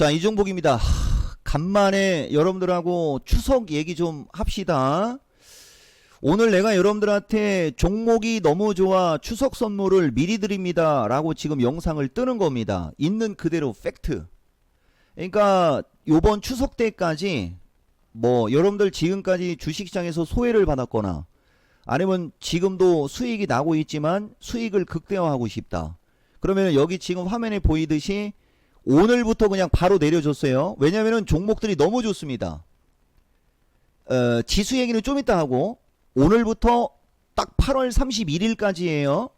자, 이종복입니다. 하, 간만에 여러분들하고 추석 얘기 좀 합시다. 오늘 내가 여러분들한테 종목이 너무 좋아 추석 선물을 미리 드립니다. 라고 지금 영상을 뜨는 겁니다. 있는 그대로 팩트. 그러니까 요번 추석 때까지 뭐 여러분들 지금까지 주식시장에서 소외를 받았거나 아니면 지금도 수익이 나고 있지만 수익을 극대화하고 싶다. 그러면 여기 지금 화면에 보이듯이 오늘부터 그냥 바로 내려줬어요. 왜냐면은 종목들이 너무 좋습니다. 어, 지수 얘기는 좀 이따 하고 오늘부터 딱 8월 31일까지예요.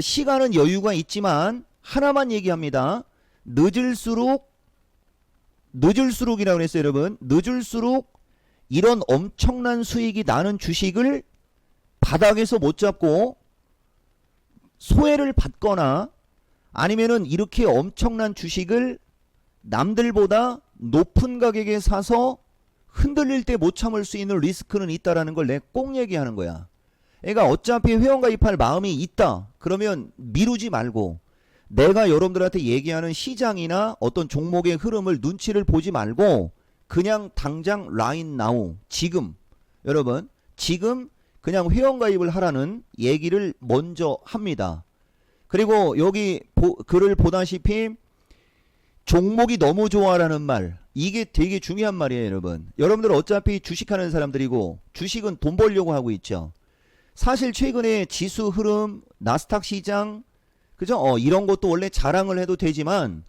시간은 여유가 있지만 하나만 얘기합니다. 늦을수록 늦을수록이라고 그랬어요, 여러분. 늦을수록 이런 엄청난 수익이 나는 주식을 바닥에서 못 잡고 소외를 받거나 아니면은 이렇게 엄청난 주식을 남들보다 높은 가격에 사서 흔들릴 때 못 참을 수 있는 리스크는 있다라는 걸 내 꼭 얘기하는 거야. 그러니까 어차피 회원 가입할 마음이 있다. 그러면 미루지 말고 내가 여러분들한테 얘기하는 시장이나 어떤 종목의 흐름을 눈치를 보지 말고 그냥 당장 라인 나우 지금 여러분 지금 그냥 회원 가입을 하라는 얘기를 먼저 합니다. 그리고 여기 보- 글을 보다시피 종목이 너무 좋아라는 말 이게 되게 중요한 말이에요 여러분. 여러분들 어차피 주식하는 사람들이고 주식은 돈 벌려고 하고 있죠. 사실 최근에 지수 흐름 나스닥 시장 그죠? 어 이런 것도 원래 자랑을 해도 되지만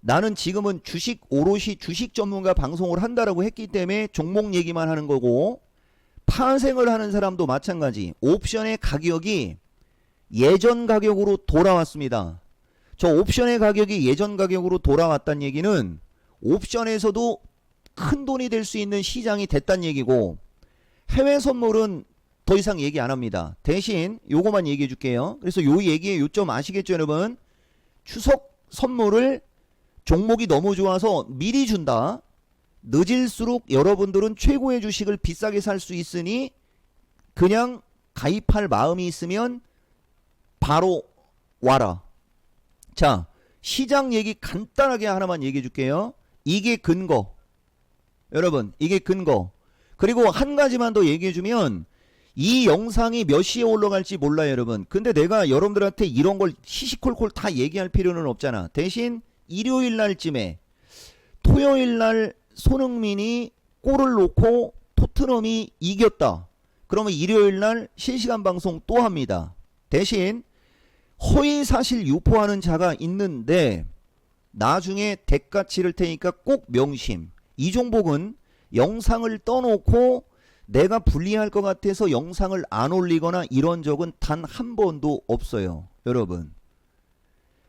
나는 지금은 주식 오롯이 주식 전문가 방송을 한다라고 했기 때문에 종목 얘기만 하는 거고 파생을 하는 사람도 마찬가지. 옵션의 가격이 예전 가격으로 돌아왔습니다. 저 옵션의 가격이 예전 가격으로 돌아왔다는 얘기는 옵션에서도 큰 돈이 될 수 있는 시장이 됐다는 얘기고 해외 선물은 더 이상 얘기 안 합니다. 대신 요거만 얘기해 줄게요. 그래서 요 얘기의 요점 아시겠죠, 여러분? 추석 선물을 종목이 너무 좋아서 미리 준다. 늦을수록 여러분들은 최고의 주식을 비싸게 살 수 있으니 그냥 가입할 마음이 있으면 바로 와라. 자, 시장 얘기 간단하게 하나만 얘기해 줄게요. 이게 근거. 여러분, 이게 근거. 그리고 한 가지만 더 얘기해 주면 이 영상이 몇 시에 올라갈지 몰라요, 여러분. 근데 내가 여러분들한테 이런 걸 시시콜콜 다 얘기할 필요는 없잖아. 대신 일요일 날쯤에 토요일 날 손흥민이 골을 놓고 토트넘이 이겼다. 그러면 일요일 날 실시간 방송 또 합니다. 대신 허위 사실 유포하는 자가 있는데 나중에 대가 치를 테니까 꼭 명심. 이종복은 영상을 떠놓고 내가 불리할 것 같아서 영상을 안 올리거나 이런 적은 단 한 번도 없어요. 여러분.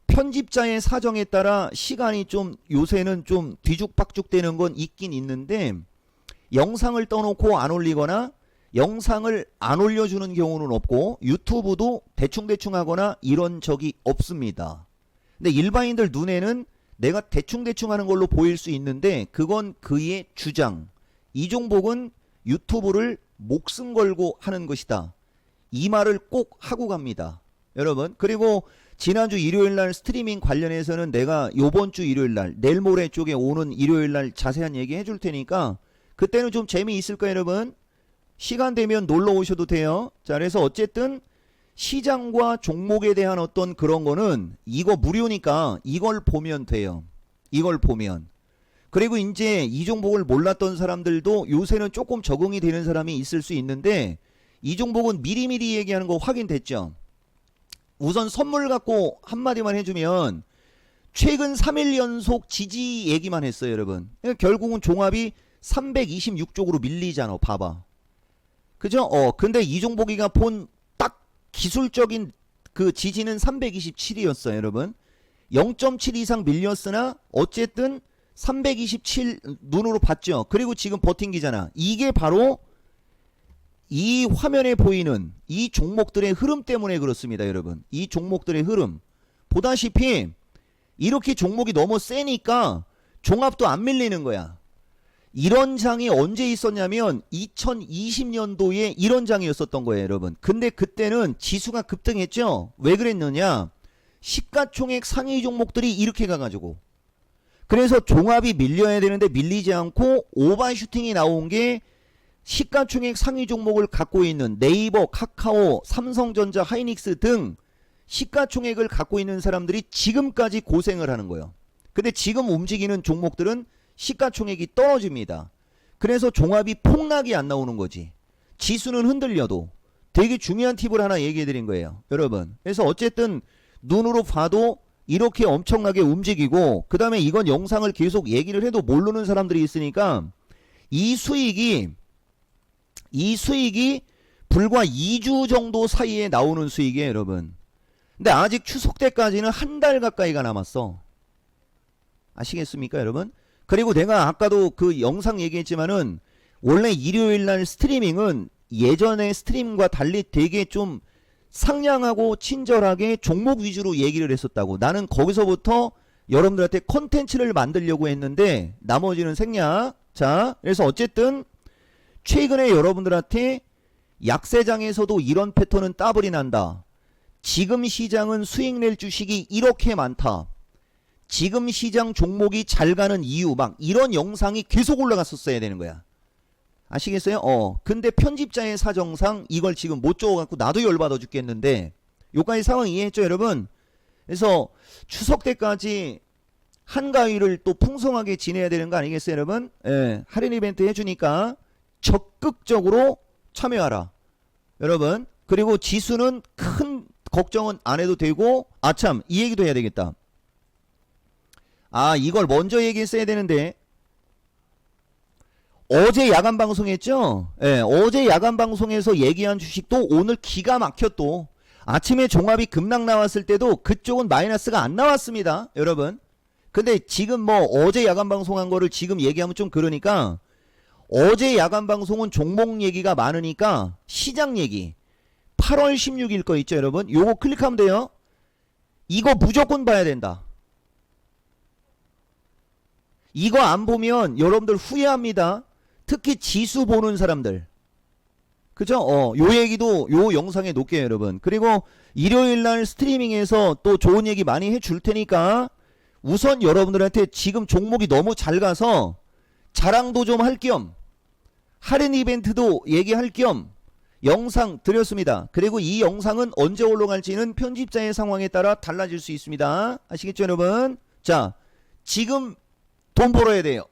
편집자의 사정에 따라 시간이 좀 요새는 좀 뒤죽박죽 되는 건 있긴 있는데 영상을 떠놓고 안 올리거나 영상을 안 올려주는 경우는 없고 유튜브도 대충대충 하거나 이런 적이 없습니다. 근데 일반인들 눈에는 내가 대충대충 하는 걸로 보일 수 있는데 그건 그의 주장. 이종복은 유튜브를 목숨 걸고 하는 것이다. 이 말을 꼭 하고 갑니다. 여러분. 그리고 지난주 일요일 날 스트리밍 관련해서는 내가 요번 주 일요일 날 내일 모레 쪽에 오는 일요일 날 자세한 얘기 해줄 테니까 그때는 좀 재미있을 거예요, 여러분. 시간 되면 놀러 오셔도 돼요. 자, 그래서 어쨌든 시장과 종목에 대한 어떤 그런 거는 이거 무료니까 이걸 보면 돼요. 이걸 보면. 그리고 이제 이 종목을 몰랐던 사람들도 요새는 조금 적응이 되는 사람이 있을 수 있는데 이 종목은 미리미리 얘기하는 거 확인됐죠. 우선 선물 갖고 한마디만 해주면 최근 3일 연속 지지 얘기만 했어요, 여러분. 결국은 종합이 326쪽으로 밀리잖아, 봐봐. 그죠? 어, 근데 이종복이가 본 딱 기술적인 그 지지는 327이었어요, 여러분. 0.7 이상 밀렸으나 어쨌든 327 눈으로 봤죠. 그리고 지금 버틴기잖아. 이게 바로 이 화면에 보이는 이 종목들의 흐름 때문에 그렇습니다, 여러분. 이 종목들의 흐름. 보다시피 이렇게 종목이 너무 세니까 종합도 안 밀리는 거야. 이런 장이 언제 있었냐면 2020년도에 이런 장이었었던 거예요, 여러분. 근데 그때는 지수가 급등했죠. 왜 그랬느냐? 시가총액 상위 종목들이 이렇게 가가지고 그래서 종합이 밀려야 되는데 밀리지 않고 오버슈팅이 나온 게 시가총액 상위 종목을 갖고 있는 네이버, 카카오, 삼성전자, 하이닉스 등 시가총액을 갖고 있는 사람들이 지금까지 고생을 하는 거예요. 근데 지금 움직이는 종목들은 시가총액이 떨어집니다. 그래서 종합이 폭락이 안 나오는 거지. 지수는 흔들려도 되게 중요한 팁을 하나 얘기해 드린 거예요. 여러분. 그래서 어쨌든 눈으로 봐도 이렇게 엄청나게 움직이고 그 다음에 이건 영상을 계속 얘기를 해도 모르는 사람들이 있으니까 이 수익이 이 수익이 불과 2주 정도 사이에 나오는 수익이에요 여러분 근데 아직 추석 때까지는 한 달 가까이가 남았어 아시겠습니까 여러분 그리고 내가 아까도 그 영상 얘기했지만은 원래 일요일 날 스트리밍은 예전의 스트림과 달리 되게 좀 상냥하고 친절하게 종목 위주로 얘기를 했었다고. 나는 거기서부터 여러분들한테 컨텐츠를 만들려고 했는데 나머지는 생략. 자, 그래서 어쨌든 최근에 여러분들한테 약세장에서도 이런 패턴은 따블이 난다. 지금 시장은 수익 낼 주식이 이렇게 많다. 지금 시장 종목이 잘 가는 이유 막 이런 영상이 계속 올라갔었어야 되는 거야. 아시겠어요? 어. 근데 편집자의 사정상 이걸 지금 못 적어갖고 나도 열받아 죽겠는데 요까지 상황 이해했죠, 여러분? 그래서 추석 때까지 한가위를 또 풍성하게 지내야 되는 거 아니겠어요, 여러분? 예, 할인 이벤트 해주니까 적극적으로 참여하라. 여러분. 그리고 지수는 큰 걱정은 안 해도 되고, 아참, 이 얘기도 해야 되겠다. 아, 이걸 먼저 얘기했어야 되는데, 어제 야간 방송했죠? 예, 어제 야간 방송에서 얘기한 주식도 오늘 기가 또. 아침에 종합이 급락 나왔을 때도 그쪽은 마이너스가 안 나왔습니다. 여러분. 근데 지금 뭐 어제 야간 방송한 거를 지금 얘기하면 좀 그러니까 어제 야간 방송은 종목 얘기가 많으니까 시장 얘기. 8월 16일 거 있죠, 여러분? 요거 클릭하면 돼요. 이거 무조건 봐야 된다. 이거 안 보면 여러분들 후회합니다. 특히 지수 보는 사람들. 그죠? 어, 요 얘기도 요 영상에 놓게요, 여러분. 그리고 일요일 날 스트리밍에서 또 좋은 얘기 많이 해줄 테니까 우선 여러분들한테 지금 종목이 너무 잘 가서 자랑도 좀 할 겸 할인 이벤트도 얘기할 겸 영상 드렸습니다. 그리고 이 영상은 언제 올라갈지는 편집자의 상황에 따라 달라질 수 있습니다. 아시겠죠, 여러분? 자, 지금 돈 벌어야 돼요.